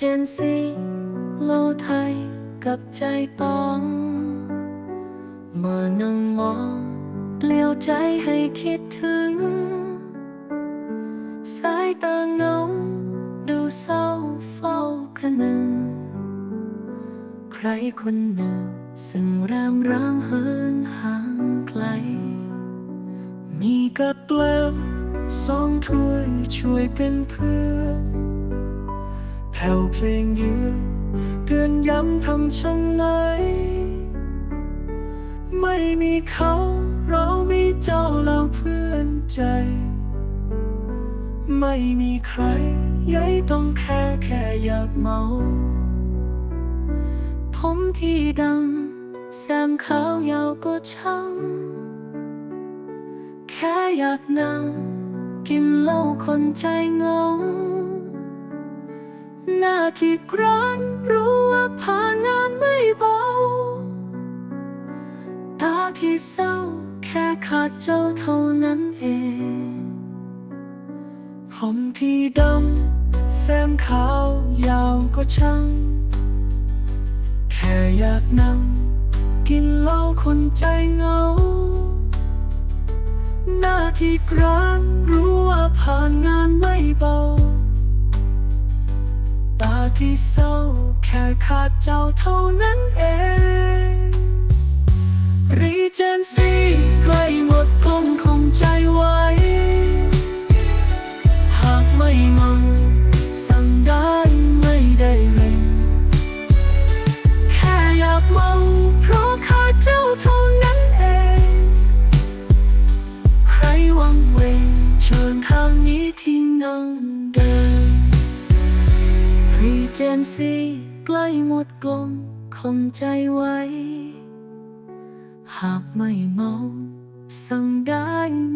เจนซีโลไทยกับใจปองเมื่อนั่งมองเปลี่ยวใจให้คิดถึง สายตาเงาดูเศร้าเฝ้าคะนึง ใครคนหนึ่งซึ่งรามร้างเหินห่างไกล มีกับแกล้มสองถ้วยช่วยเป็นเพื่อน แผ่วเพลงยืนเตือนย้ำทำฉันไหน ไม่มีเขาเรามีเจ้าเราเพื่อนใจ ไม่มีใครยัยต้องแค่แค่อยากเมา ผมที่ดำแซมขาวยาวก็ช่าง แค่อยากนั่งกินเหล้าคนใจเงา หน้าที่กร้านรู้ว่าผ่านงานไม่เบา ตาที่เศร้าแค่ขาดเจ้าเท่านั้นเองผมที่ดำแซมขาว ยาวก็ช่าง แค่อยากนั่ง กินเหล้าคนใจเหงา หน้าที่กลางรู้ว่าผ่านงานไม่เบา เศร้า แค่ขาดเจ้าเท่านั้นเองรีเจนซีใกล้หมดกลมคงใจไว้ หากไม่มังสั่งได้ไม่ได้เร่งแค่อยากเมาเพราะขาดเจ้าเท่านั้นเอง ใครหวังเวงเชิญทางนี้ที่นั่ง เจนซีใกล้หมดกลมคงใจไว้ หากไม่เมาสั่งได้ไม่ได้